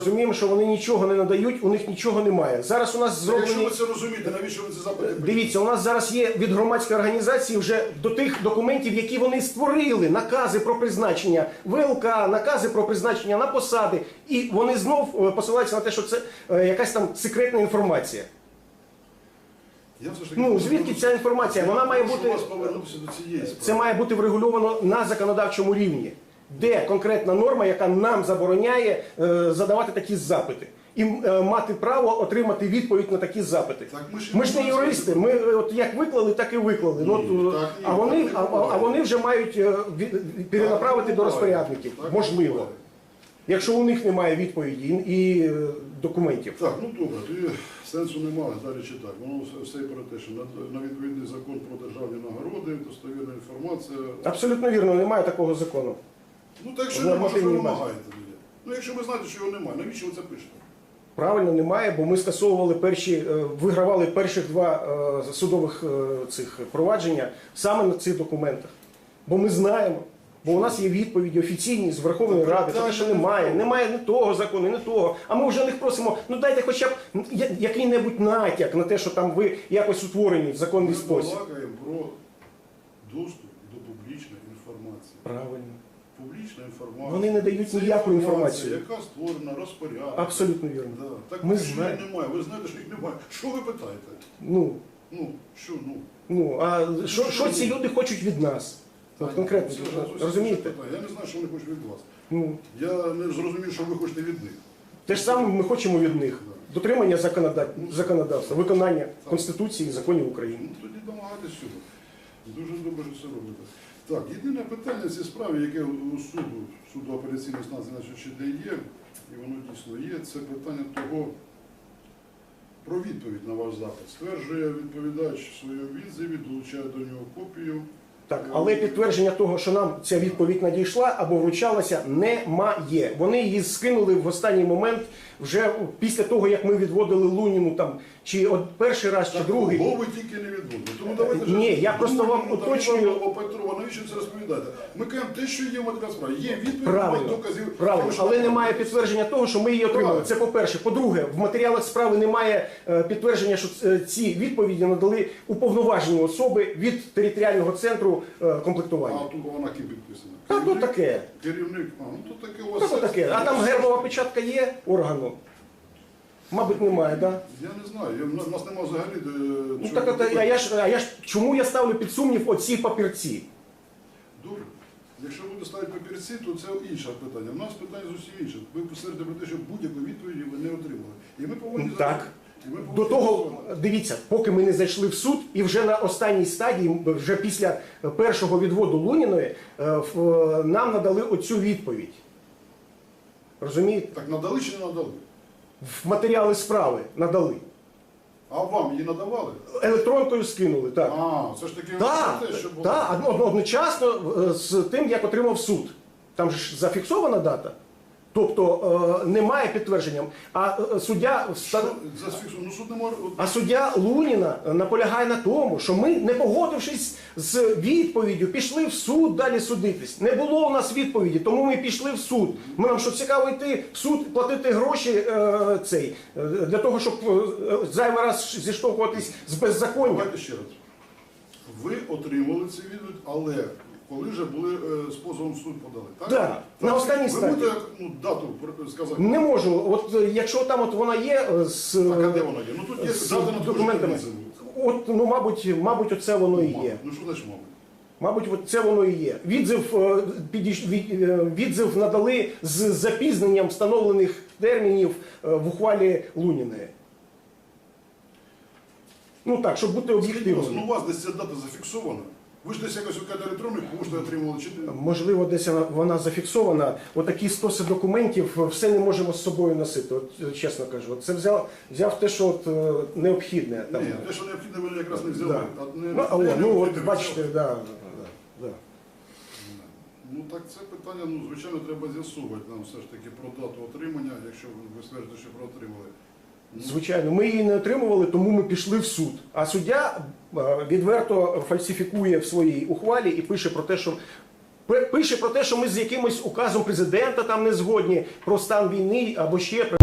Розуміємо, що вони нічого не надають, у них нічого немає. Зараз у нас Якщо зроблені. ви це розумієте, навіщо ви це запити? пишете? Дивіться, у нас зараз є від громадської організації вже до тих документів, які вони створили, накази про призначення ВЛК, накази про призначення на посади, і вони знов е, посилаються на те, що це е, якась там секретна інформація. Я все ж таки Ну звідки ця інформація? Вона має прошу бути вас повернутися до цієї справи. це має бути врегульовано на законодавчому рівні, де конкретна норма, яка нам забороняє е, задавати такі запити. І е, мати право отримати відповідь на такі запити. Так ми ж- Ми ж не юристи. Ми е, от як виклали, так і виклали. Ну, Ні, е, так а вони, а, а вони вже мають перенаправити Так до розпорядників. Так Можливо, якщо у них немає відповіді і, документів. Так, ну добре, тоді сенсу немає далі читати. Воно все, про те, що на відповідний закон про державні нагороди, достовірна інформація. Абсолютно вірно, немає такого закону. Ну так що В немає, що ви базі. вимагаєте? Ну якщо ви знаєте, що його немає, навіщо ви це пишете? Правильно, немає, бо ми скасовували перші, е, вигравали перших два е, судових е, цих провадження саме на цих документах. Бо ми знаємо, бо у нас є відповіді офіційні з Верховної Ради, тому що немає, немає ні того закону, ні того. А ми вже них просимо, ну дайте хоча б який-небудь натяк на те, що там ви якось утворені в законний Ми спосіб. балакаємо про доступ до публічної інформації. Правильно. Публічна інформація. Вони не дають ніяку інформацію. Яка створена розпорядок. Абсолютно вірно. Да. Так Ми що їх немає. Ви знаєте, що їх немає. Що ви питаєте? Ну, Ну, що, ну? ну а що, що ці люди хочуть від нас? От конкретно, Це зовсім розумієте? інше питання. Я не знаю, що вони хочуть від вас. Ну, Я не зрозумів, що ви хочете від них. Те ж саме ми хочемо від них дотримання законода- законодавства, виконання Конституції і законів України. Ну, тоді домагайтесь цього. Дуже добре, що це робите. Так, єдине питання зі справи, яке у суду, суду апеляційного станції ще де є, і воно дійсно є, це питання того про відповідь на ваш запит. Стверджує відповідач в своєму відзиві, долучає до нього копію. Так, але підтвердження того, що нам ця відповідь надійшла або вручалася, немає. Вони її скинули в останній момент вже після того, як ми відводили Луніну там чи от перший раз, чи другий. кого ви тільки не відводите. Тому давайте ж- Ні, я просто вам там уточнюю- Іванова, Петрова, навіщо це розповідаєте? Ми кажемо те, що є в матеріалі справи. Є відповідь, немає Правильно, доказів. правильно, що але немає підтвердження того, що ми її отримали. Правильно. Це по-перше. По-друге, в матеріалах справи немає е, підтвердження, що е, ці відповіді надали уповноважені особи від територіального центру е, А тут вона ким підписана? Та то таке. Керівник, а ну то таке у вас. То таке. А там гербова печатка є органу? Мабуть, немає, так? Да? Я не знаю, я, у нас немає взагалі. Ну так от, а я ж, а я ж чому я ставлю під сумнів оці папірці? Добре. Якщо буде ставити папірці, то це інше питання. У нас питання зовсім інше. Ви посерете про те, що будь-яку відповіді ви не отримали. І ми повинні Ну, так. До того, дивіться, поки ми не зайшли в суд, і вже на останній стадії, вже після першого відводу Луніної, е, нам надали оцю відповідь. Розумієте? Так надали чи не надали? В матеріали справи надали. А вам її надавали? Електронкою скинули, так. А, це ж таки Так, те, що було. так, одночасно е, з тим, як отримав суд. Там ж зафіксована дата. Тобто е, немає підтвердження. А е, суддя ну суд не може. А суддя Луніна наполягає на тому, що ми, не погодившись з відповіддю, пішли в суд далі судитись. Не було у нас відповіді, тому ми пішли в суд. Ми нам що цікаво йти в суд, платити гроші е, цей е, для того, щоб е, зайвий раз зіштовхуватись з беззаконням. Давайте ще раз. Ви отримали цю відповідь, але коли вже були е, з позовом в суд подали, так? Так, на останній Ви стадії. можете ну, дату сказати? Не можу. От е, якщо там от вона є е, з, Так, а де вона є? Ну тут є з дата на документами, от ну мабуть, мабуть, оце воно і є. Ну що значить мабуть? Мабуть, от це воно і є. Відзив, е, підійш- від- е, відзив надали з запізненням встановлених термінів е, в ухвалі Луніної. Ну так, щоб бути Скажіть, будь ласка, об'єктивним. Ну у вас десь ця дата зафіксована. Ви ж десь якось викати електронну пошту отримували, чи не? Можливо, десь вона- зафіксована. Отакі стоси документів е, все не можемо з собою носити. От е, чесно кажу, це взяв, взяв те, що от, е, необхідне. Там. Ні, те, що необхідно, ви якраз не взяли. Да. А не- Ну, але, не ну от бачите, взяли. да, да, да. Ну так це питання, ну звичайно, треба з'ясувати нам все ж таки про дату отримання, якщо ви стверджуєте, що про отримали. Звичайно, ми її не отримували, тому ми пішли в суд. А суддя е, відверто фальсифікує в своїй ухвалі і пише про те, що пише про те, що ми з якимось указом президента там не згодні про стан війни або ще про